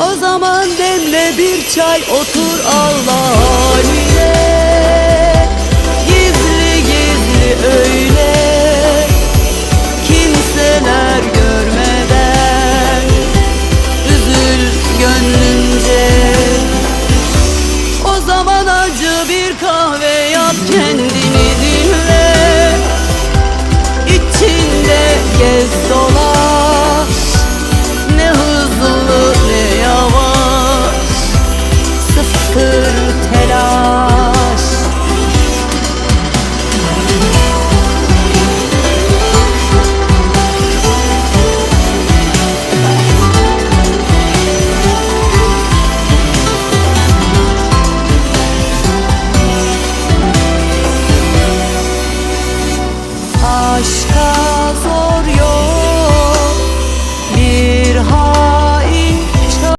O zaman demle bir çay otur Allah haline Gizli gizli öyle. Kimseler görmeden. Üzül gönlünce. O zaman acı bir kahve yap kendini dinle. İçinde gez dolan.